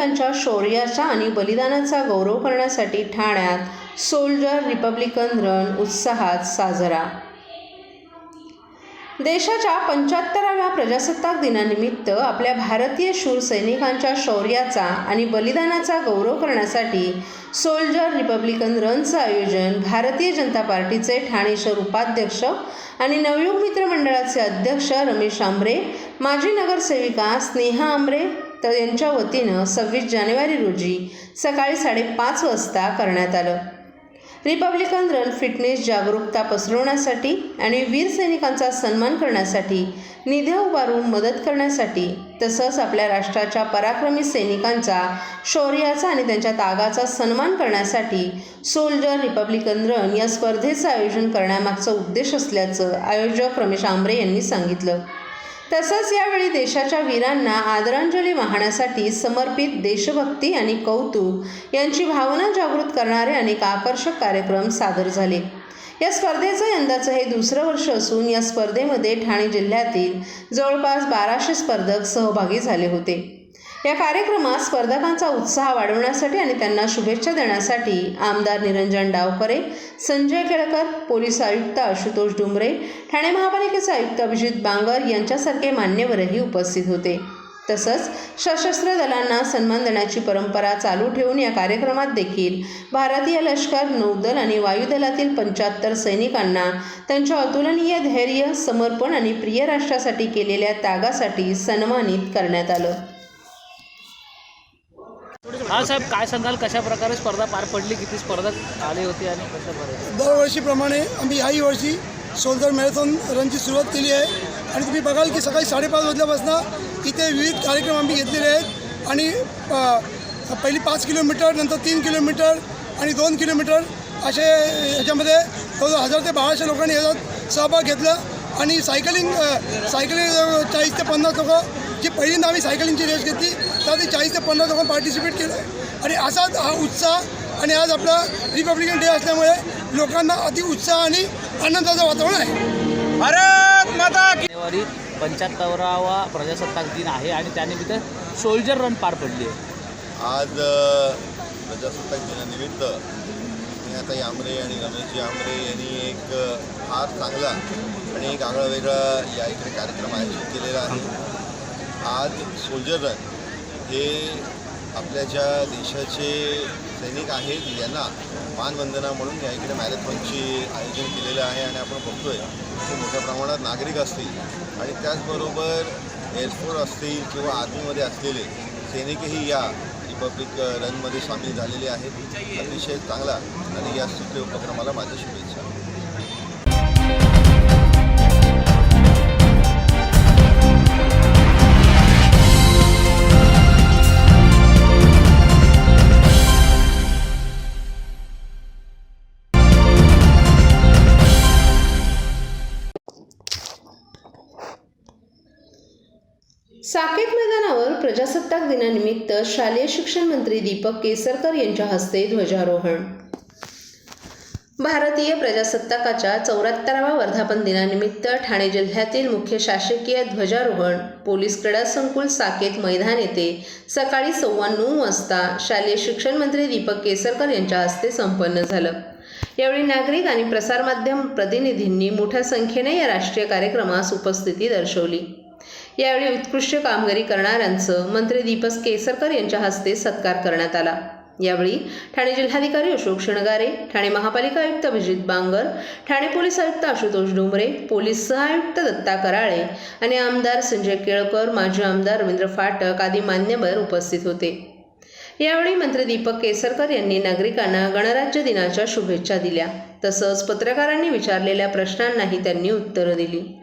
भारतीय सैनिकांच्या शौर्याचा आणि बलिदानाचा गौरव करण्यासाठी ठाण्यात सोल्जर रिपब्लिकन रन उत्साहात साजरा. देशाच्या पंच्याहत्तराव्या प्रजासत्ताक दिनानिमित्त आपल्या भारतीय शूर सैनिकांच्या शौर्याचा आणि बलिदानाचा गौरव करण्यासाठी सोल्जर रिपब्लिकन रनचं आयोजन भारतीय जनता पार्टीचे ठाणे शहर उपाध्यक्ष आणि नवयुग मित्र मंडळाचे अध्यक्ष रमेश आंबरे माजी नगरसेविका स्नेहा आंबरे तर यांच्या वतीनं सव्वीस जानेवारी रोजी सकाळी साडेपाच वाजता करण्यात आलं. रिपब्लिकन रन फिटनेस जागरूकता पसरवण्यासाठी आणि वीर सैनिकांचा सन्मान करण्यासाठी निधी उभारून मदत करण्यासाठी तसंच आपल्या राष्ट्राच्या पराक्रमी सैनिकांचा शौर्याचा आणि त्यांच्या तागाचा सन्मान करण्यासाठी सोल्जर रिपब्लिकन रन या स्पर्धेचं आयोजन करण्यामागचा उद्देश असल्याचं आयोजक रमेश आंबरे यांनी सांगितलं. तसंच यावेळी देशाच्या वीरांना आदरांजली वाहण्यासाठी समर्पित देशभक्ती आणि कौतुक यांची भावना जागृत करणारे अनेक आकर्षक कार्यक्रम सादर झाले. या स्पर्धेचं यंदाचं हे दुसरं वर्ष असून या स्पर्धेमध्ये ठाणे जिल्ह्यातील जवळपास बाराशे स्पर्धक सहभागी झाले होते. या कार्यक्रमात स्पर्धकांचा उत्साह वाढवण्यासाठी आणि त्यांना शुभेच्छा देण्यासाठी आमदार निरंजन डावकरे संजय केळकर पोलीस आयुक्त आशुतोष डुमरे ठाणे महापालिकेचे आयुक्त अभिजित बांगर यांच्यासारखे मान्यवरही उपस्थित होते. तसंच सशस्त्र दलांना सन्मान देण्याची परंपरा चालू ठेवून या कार्यक्रमात देखील भारतीय लष्कर नौदल आणि वायुदलातील पंच्याहत्तर सैनिकांना त्यांच्या अतुलनीय धैर्य समर्पण आणि प्रिय राष्ट्रासाठी केलेल्या त्यागासाठी सन्मानित करण्यात आलं. हा साहेब काय सांगाल? कशा प्रकारे स्पर्धा पार पडली? किती स्पर्धक आले होते आणि कशा प्रकारे दरवर्षीप्रमाणे आम्ही याही वर्षी सोलदर मॅरेथॉन रनची सुरुवात केली आहे. आणि तुम्ही बघाल की सकाळी साडेपाच वाजल्यापासून इथे विविध कार्यक्रम आम्ही घेतलेले आहेत. आणि पहिली पाच किलोमीटर नंतर तीन किलोमीटर आणि दोन किलोमीटर असे ह्याच्यामध्ये जवळजवळ हजार ते बाराशे लोकांनी ह्याच्यात सहभाग घेतला. आणि सायकलिंग सायकलिंग चाळीस ते पन्नास लोकं जी पहिल्यांदा आम्ही सायकलिंगची रेस घेतली त्यात चाळीस ते पन्नास लोकांनी पार्टिसिपेट केलं. आणि असाच हा उत्साह आणि आज आपला रिपब्लिकन डे असल्यामुळे लोकांना अति उत्साह आणि आनंदाचं वातावरण आहे. भारत माता की जानेवारी पंच्याहत्तरावा प्रजासत्ताक दिन आहे आणि त्यानिमित्त सोल्जर रन पार पडली आहे. आज प्रजासत्ताक दिनानिमित्त स्नेहाताई आमरे आणि रमेशजी आमरे यांनी एक फार चांगला आणि एक आगळा वेगळा या इकडे कार्यक्रम आयोजित केलेला आहे. आज सोल्जर रन हे आपल्या ज्या देशाचे सैनिक आहेत यांना मानवंदना म्हणून या इकडे मॅरेथॉनची आयोजन केलेलं आहे आणि आपण बघतोय की मोठ्या प्रमाणात नागरिक असतील आणि त्याचबरोबर एअरफोर्स असतील किंवा आर्मीमध्ये असलेले सैनिकही या रिपब्लिक रनमध्ये सामील झालेले आहेत. अतिशय चांगला आणि या सुट्टे उपक्रमाला माझ्या शुभेच्छा. साकेत मैदानावर प्रजासत्ताक दिनानिमित्त शालेय शिक्षण मंत्री दीपक केसरकर यांच्या हस्ते ध्वजारोहण. भारतीय प्रजासत्ताकाच्या चौऱ्याहत्तराव्या वर्धापन दिनानिमित्त ठाणे जिल्ह्यातील मुख्य शासकीय ध्वजारोहण पोलीस क्रीडा संकुल साकेत मैदान येथे सकाळी सव्वा नऊ वाजता शालेय शिक्षण मंत्री दीपक केसरकर यांच्या हस्ते संपन्न झालं. यावेळी नागरिक आणि प्रसारमाध्यम प्रतिनिधींनी मोठ्या संख्येने या राष्ट्रीय कार्यक्रमास उपस्थिती दर्शवली. यावेळी उत्कृष्ट कामगिरी करणाऱ्यांचं मंत्री दीपक केसरकर यांच्या हस्ते सत्कार करण्यात आला. यावेळी ठाणे जिल्हाधिकारी अशोक शणगारे ठाणे महापालिका आयुक्त अभिजित बांगर ठाणे पोलीस आयुक्त आशुतोष डोंबरे पोलीस सहआयुक्त दत्ता कराळे आणि आमदार संजय केळकर माजी आमदार रवींद्र फाटक आदी मान्यवर उपस्थित होते. यावेळी मंत्री दीपक केसरकर यांनी नागरिकांना गणराज्य दिनाच्या शुभेच्छा दिल्या. तसंच पत्रकारांनी विचारलेल्या प्रश्नांनाही त्यांनी उत्तरं दिली.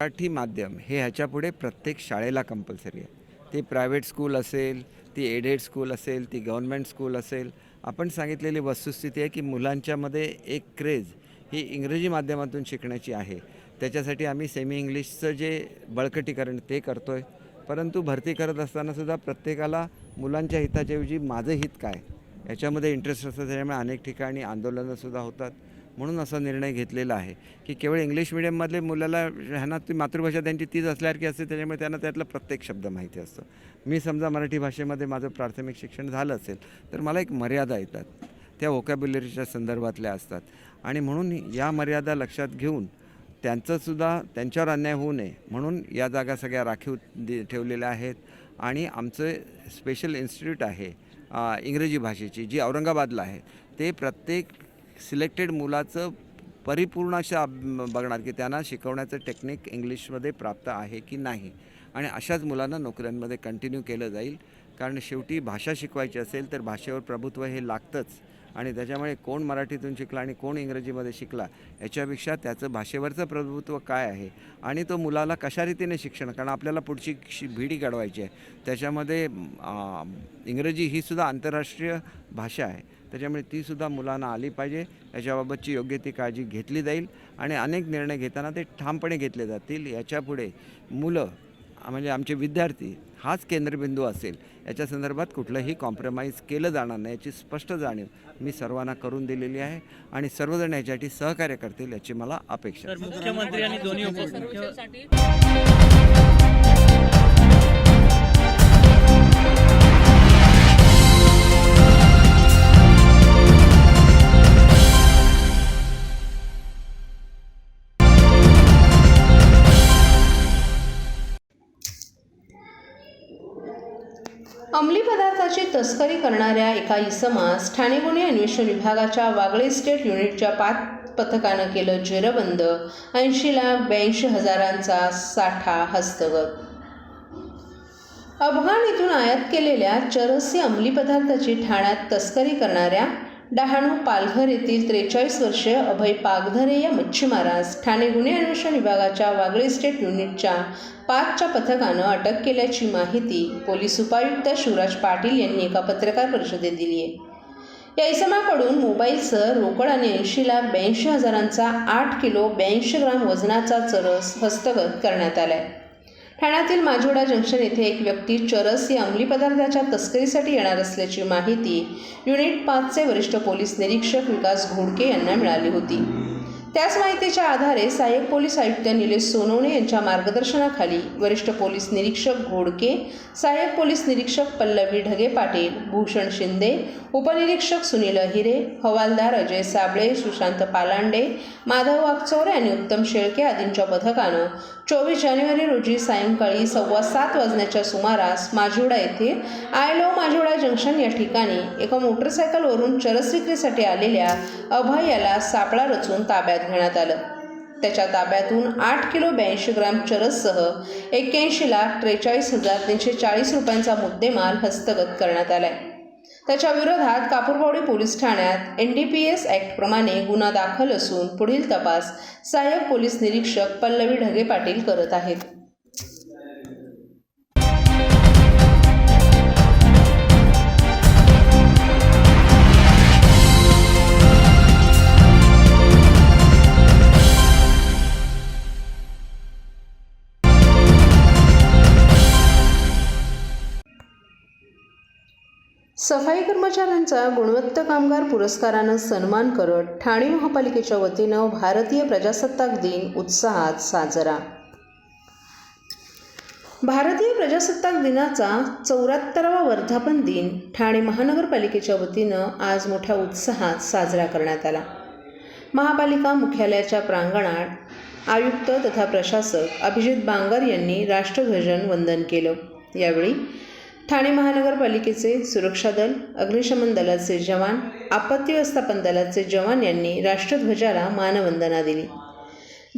मराठी माध्यम हे ह्याच्यापुढे प्रत्येक शाळेला कंपल्सरी आहे. ती प्रायव्हेट स्कूल असेल ती एडेड स्कूल असेल ती गव्हर्नमेंट स्कूल असेल. आपण सांगितलेली वस्तुस्थिती आहे की मुलांच्यामध्ये एक क्रेज ही इंग्रजी माध्यमातून शिकण्याची आहे. त्याच्यासाठी आम्ही सेमी इंग्लिशचं जे बळकटीकरण ते करतो आहे परंतु भरती करत असतानासुद्धा प्रत्येकाला मुलांच्या हिताच्याऐवजी माझं हित काय? याच्यामध्ये इंटरेस्ट असतं त्याच्यामुळे अनेक ठिकाणी आंदोलनंसुद्धा होतात. म्हणून असा निर्णय घेतलेला आहे की केवळ इंग्लिश मिडियममधले मुलाला ह्यांना ती मातृभाषा त्यांची तीच असल्यासारखी असते त्याच्यामुळे त्यांना त्यातला प्रत्येक शब्द माहिती असतो. मी समजा मराठी भाषेमध्ये माझं प्राथमिक शिक्षण झालं असेल तर मला एक मर्यादा येतात. त्या वोकॅब्युलरीच्या संदर्भातल्या असतात. आणि म्हणून या मर्यादा लक्षात घेऊन त्यांचंसुद्धा त्यांच्यावर अन्याय होऊ नये म्हणून या जागा सगळ्या राखीव ठेवलेल्या आहेत. आणि आमचं स्पेशल इन्स्टिट्यूट आहे इंग्रजी भाषेची जी औरंगाबादला आहे. ते प्रत्येक सिलेक्टेड मुलाचं परिपूर्ण अशा बघणार की त्यांना शिकवण्याचं टेक्निक इंग्लिशमध्ये प्राप्त आहे की नाही. आणि अशाच मुलांना नोकऱ्यांमध्ये कंटिन्यू केलं जाईल. कारण शेवटी भाषा शिकवायची असेल तर भाषेवर प्रभुत्व हे लागतंच. आणि त्याच्यामुळे कोण मराठीतून शिकला आणि कोण इंग्रजीमध्ये शिकला याच्यापेक्षा त्याचं भाषेवरचं प्रभुत्व काय आहे? आणि तो मुलाला कशा रीतीने शिक्षण? कारण आपल्याला पुढची शि भिडी घडवायची आहे. त्याच्यामध्ये इंग्रजी ही सुद्धा आंतरराष्ट्रीय भाषा आहे. त्याच्यामुळे तीसुद्धा मुलांना आली पाहिजे. याच्याबाबतची योग्य ती काळजी घेतली जाईल आणि अनेक निर्णय घेताना ते ठामपणे घेतले जातील. याच्यापुढे मुलं म्हणजे आमचे विद्यार्थी हाच केंद्रबिंदू असेल. याच्या संदर्भात कुठलंही कॉम्प्रोमाइज केलं जाणार नाही याची स्पष्ट जाणीव मी सर्वांना करून दिलेली आहे आणि सर्वजण याच्यासाठी सहकार्य करतील याची मला अपेक्षा मुख्यमंत्री आणि दोन्ही करणाऱ्या समास ठाणे गुन्हे अन्वेषण विभागाच्या वागळे स्टेट युनिटच्या पाच पथकानं केलं जेरबंद. ऐंशी लाख ब्याऐंशी हजारांचा साठा हस्तगत. अफगाण येथून आयात केलेल्या चरसी अंमली पदार्थाची ठाण्यात तस्करी करणाऱ्या डहाणू पालघर येथील त्रेचाळीस वर्षीय अभय पागधरे या मच्छीमारास ठाणे गुन्हे अन्वेषण विभागाच्या वागळे स्टेट युनिटच्या पाचच्या पथकानं अटक केल्याची माहिती पोलीस उपायुक्त शिवराज पाटील यांनी एका पत्रकार परिषदेत दिली आहे. या इसमाकडून मोबाईलसह रोकड आणि ऐंशी लाख ब्याऐंशी हजारांचा आठ किलो ब्याऐंशी ग्राम वजनाचा चरस हस्तगत करण्यात आलाय. ठाण्यातील माजोडा जंक्शन येथे एक व्यक्ती चरस या अंमली पदार्थाच्या तस्करीसाठी येणार असल्याची माहिती युनिट पाचचे वरिष्ठ पोलीस निरीक्षक विकास घोडके यांना मिळाली होती. त्याच माहितीच्या आधारे सहाय्यक पोलीस आयुक्त निलेश सोनवणे यांच्या मार्गदर्शनाखाली वरिष्ठ पोलीस निरीक्षक घोडके सहाय्यक पोलीस निरीक्षक पल्लवी ढगे पाटील भूषण शिंदे उपनिरीक्षक सुनील अहिरे हवालदार अजय साबळे सुशांत पालांडे माधव वागचौरे आणि उत्तम शेळके आदींच्या पथकानं चोवीस जानेवारी रोजी सायंकाळी सव्वा सात वाजण्याच्या सुमारास माजिवडा येथे आय लो माजिवडा जंक्शन या ठिकाणी एका मोटरसायकलवरून चरस विक्रीसाठी आलेल्या अभय याला सापळा रचून ताब्यात घेण्यात आलं. त्याच्या ताब्यातून आठ किलो ब्याऐंशी ग्राम चरससह एक्क्याऐंशी लाख त्रेचाळीस हजार तीनशे चाळीस रुपयांचा मुद्देमाल हस्तगत करण्यात आलाय. त्याच्या विरोधात कापूरबावडी पोलीस ठाण्यात एन डी पी एस ॲक्टप्रमाणे गुन्हा दाखल असून पुढील तपास सहाय्यक पोलीस निरीक्षक पल्लवी ढगे पाटील करत आहेत. सफाई कर्मचाऱ्यांचा गुणवत्ता कामगार पुरस्कारानं सन्मान करत ठाणे महापालिकेच्या वतीनं भारतीय प्रजासत्ताक दिन उत्साहात साजरा. भारतीय प्रजासत्ताक दिनाचा चौऱ्याहत्तरावा वर्धापन दिन ठाणे महानगरपालिकेच्या वतीनं आज मोठ्या उत्साहात साजरा करण्यात आला. महापालिका मुख्यालयाच्या प्रांगणात आयुक्त तथा प्रशासक अभिजित बांगर यांनी राष्ट्रध्वजन वंदन केलं. यावेळी ठाणे महानगरपालिकेचे सुरक्षा दल अग्निशमन दलाचे जवान आपत्ती व्यवस्थापन दलाचे जवान यांनी राष्ट्रध्वजाला मानवंदना दिली.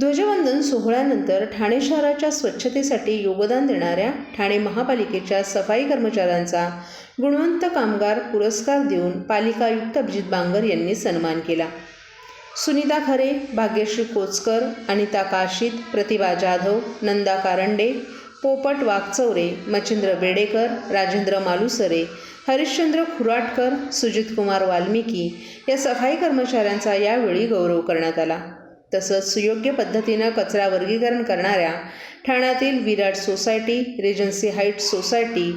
ध्वजवंदन सोहळ्यानंतर ठाणे शहराच्या स्वच्छतेसाठी योगदान देणाऱ्या ठाणे महापालिकेच्या सफाई कर्मचाऱ्यांचा गुणवंत कामगार पुरस्कार देऊन पालिका आयुक्त अभिजित बांगर यांनी सन्मान केला. सुनीता खरे भाग्यश्री कोचकर अनिता काशीत प्रतिभा जाधव नंदा कारंडे पोपट वाघचौरे मच्छिंद्र बेडेकर राजेंद्र मालुसरे हरिश्चंद्र खुराटकर सुजितकुमार वाल्मिकी या सफाई कर्मचाऱ्यांचा यावेळी गौरव करण्यात आला. तसंच सुयोग्य पद्धतीनं कचरा वर्गीकरण करणाऱ्या ठाण्यातील Virat society Regency Heights society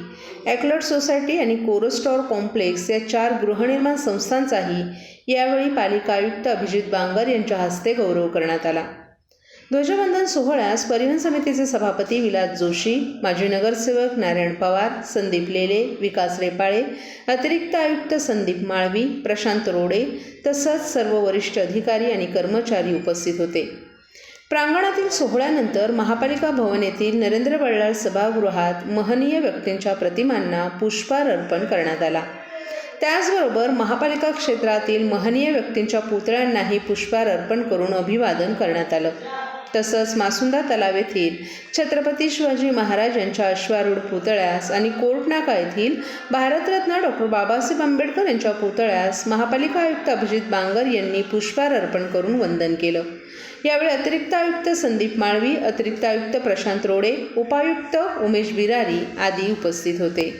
ॲक्लट society आणि कोरोस्टॉर कॉम्प्लेक्स या चार गृहनिर्माण संस्थांचाही यावेळी पालिका आयुक्त अभिजित बांगर यांच्या हस्ते गौरव करण्यात आला. ध्वजवंदन सोहळ्यास परिवहन समितीचे सभापती विलास जोशी माजी नगरसेवक नारायण पवार संदीप लेले विकास रेपाळे अतिरिक्त आयुक्त संदीप माळवी प्रशांत रोडे तसंच सर्व वरिष्ठ अधिकारी आणि कर्मचारी उपस्थित होते. प्रांगणातील सोहळ्यानंतर महापालिका भवन येथील नरेंद्र बल्लाळ सभागृहात महनीय व्यक्तींच्या प्रतिमांना पुष्पार अर्पण करण्यात आला. त्याचबरोबर महापालिका क्षेत्रातील महनीय व्यक्तींच्या पुतळ्यांनाही पुष्पार अर्पण करून अभिवादन करण्यात आलं. तसंच मासुंदा तलाव येथील छत्रपती शिवाजी महाराज यांच्या अश्वारूढ पुतळ्यास आणि कोर्टनाका येथील भारतरत्न डॉक्टर बाबासाहेब आंबेडकर यांच्या पुतळ्यास महापालिका आयुक्त अभिजित बांगर यांनी पुष्पहार अर्पण करून वंदन केलं. यावेळी अतिरिक्त आयुक्त संदीप माळवी अतिरिक्त आयुक्त प्रशांत रोडे उपायुक्त उमेश बिरारी आदी उपस्थित होते.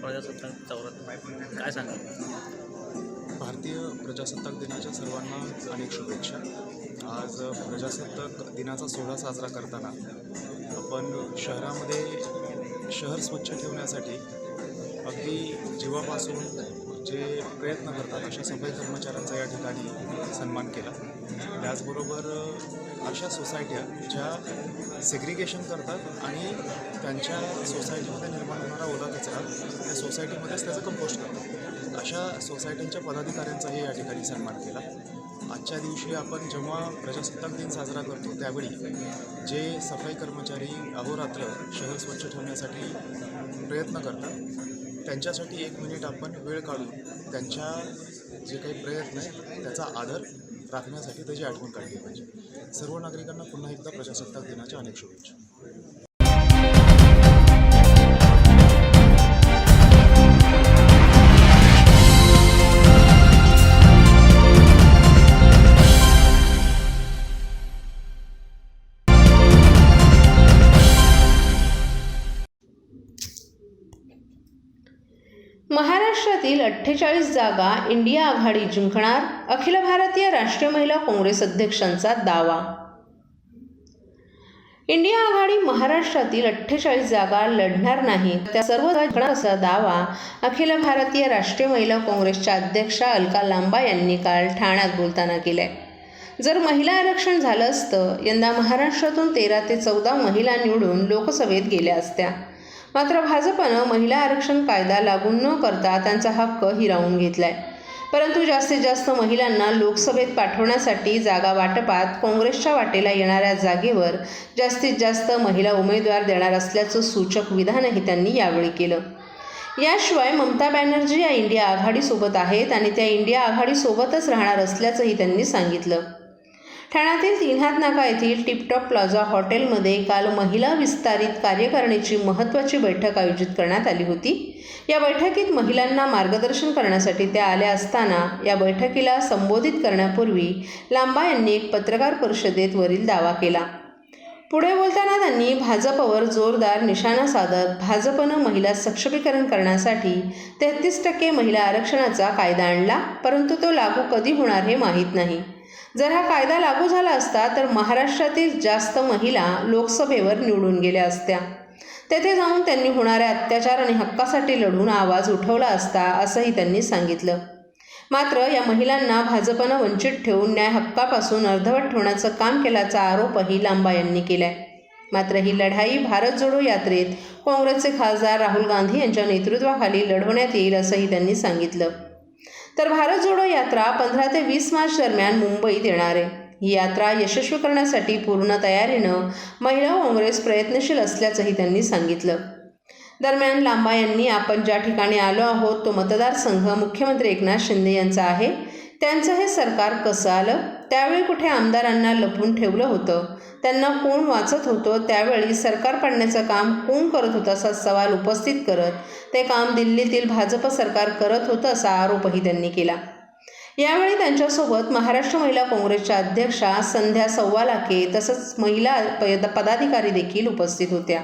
प्रजासत्ताक काय सांगा भारतीय प्रजासत्ताक दिनाच्या सर्वांना अनेक शुभेच्छा. आज प्रजासत्ताक दिनाचा सोहळा साजरा करताना आपण शहरामध्ये शहर स्वच्छ ठेवण्यासाठी अगदी जीवापासून जे प्रयत्न करतात अशा सफाई कर्मचाऱ्यांचा या ठिकाणी सन्मान केला. त्याचबरोबर अशा सोसायट्या ज्या सेग्रिगेशन करतात आणि त्यांच्या सोसायटीमध्ये निर्माण होणारा ओला कचरा त्या सोसायटीमध्येच त्याचं कंपोस्ट करतात. अशा सोसायट्यांच्या पदाधिकाऱ्यांचाही या ठिकाणी सन्मान केला. आजच्या दिवशी आपण जेव्हा प्रजासत्ताक दिन साजरा करतो त्यावेळी जे सफाई कर्मचारी अहोरात्र शहर स्वच्छ ठेवण्यासाठी प्रयत्न करतात त्यांच्यासाठी एक मिनिट आपण वेळ काढून त्यांच्या जे काही प्रयत्न आहे त्याचा आदर राखण्यासाठी त्याची आठवण काढली पाहिजे. सर्व नागरिकांना पुन्हा एकदा प्रजासत्ताक दिनाच्या अनेक शुभेच्छा. राज्यातील अठ्ठेचाळीस जागा इंडिया आघाडी जिंकणार अखिल भारतीय राष्ट्रीय महिला काँग्रेस अध्यक्षांचा दावा. इंडिया आघाडी महाराष्ट्रातील अठ्ठेचाळीस जागा लढणार नाही. त्या सर्व जिंकणार असा दावा अखिल भारतीय राष्ट्रीय महिला काँग्रेसच्या अध्यक्षा अलका लांबा यांनी काल ठाण्यात बोलताना केलाय. जर महिला आरक्षण झालं असतं यंदा महाराष्ट्रातून तेरा ते चौदा महिला निवडून लोकसभेत गेल्या असत्या. मात्र भाजपनं महिला आरक्षण कायदा लागू न करता त्यांचा हक्क हिरावून घेतलाय. परंतु जास्तीत जास्त महिलांना लोकसभेत पाठवण्यासाठी जागा वाटपात काँग्रेसच्या वाटेला येणाऱ्या जागेवर जास्तीत जास्त महिला उमेदवार देणार असल्याचं सूचक विधानही त्यांनी यावेळी केलं. याशिवाय ममता बॅनर्जी या इंडिया आघाडीसोबत आहेत आणि त्या इंडिया आघाडीसोबतच राहणार असल्याचंही त्यांनी सांगितलं. ठाण्यातील तिन्हात नाका येथील टिपटॉप प्लाझा हॉटेलमध्ये काल महिला विस्तारित कार्यकारिणीची महत्त्वाची बैठक आयोजित करण्यात आली होती. या बैठकीत महिलांना मार्गदर्शन करण्यासाठी त्या आल्या असताना या बैठकीला संबोधित करण्यापूर्वी लांबा यांनी एक पत्रकार परिषदेत वरील दावा केला. पुढे बोलताना त्यांनी भाजपवर जोरदार निशाणा साधत भाजपनं महिला सक्षमीकरण करण्यासाठी तेहतीस टक्के महिला आरक्षणाचा कायदा आणला परंतु तो लागू कधी होणार हे माहीत नाही. जर हा कायदा लागू झाला असता तर महाराष्ट्रातील जास्त महिला लोकसभेवर निवडून गेल्या असत्या. तेथे जाऊन त्यांनी होणाऱ्या अत्याचार आणि हक्कासाठी लढून आवाज उठवला असता असंही त्यांनी सांगितलं. मात्र या महिलांना भाजपनं वंचित ठेवून न्याय हक्कापासून अर्धवट ठेवण्याचं काम केल्याचा आरोपही लांबा यांनी केलाय. मात्र ही लढाई भारत जोडो यात्रेत काँग्रेसचे खासदार राहुल गांधी यांच्या नेतृत्वाखाली लढवण्यात येईल असंही त्यांनी सांगितलं. तर भारत जोडो यात्रा पंधरा ते वीस मार्च दरम्यान मुंबईत येणार आहे. ही यात्रा यशस्वी करण्यासाठी पूर्ण तयारीनं महिला काँग्रेस प्रयत्नशील असल्याचंही त्यांनी सांगितलं. दरम्यान लांबा यांनी आपण ज्या ठिकाणी आलो आहोत तो मतदारसंघ मुख्यमंत्री एकनाथ शिंदे यांचा आहे. त्यांचं हे सरकार कसं आलं? त्यावेळी कुठे आमदारांना लपून ठेवलं होतं? त्यांना कोण वाचत होतं? त्यावेळी सरकार पाडण्याचं काम कोण करत होतं असा सवाल उपस्थित करत ते काम दिल्लीतील भाजप सरकार करत होतं असा आरोपही त्यांनी केला. यावेळी त्यांच्यासोबत महाराष्ट्र महिला काँग्रेसच्या अध्यक्षा संध्या सव्वालाके तसंच महिला पदाधिकारी देखील उपस्थित होत्या.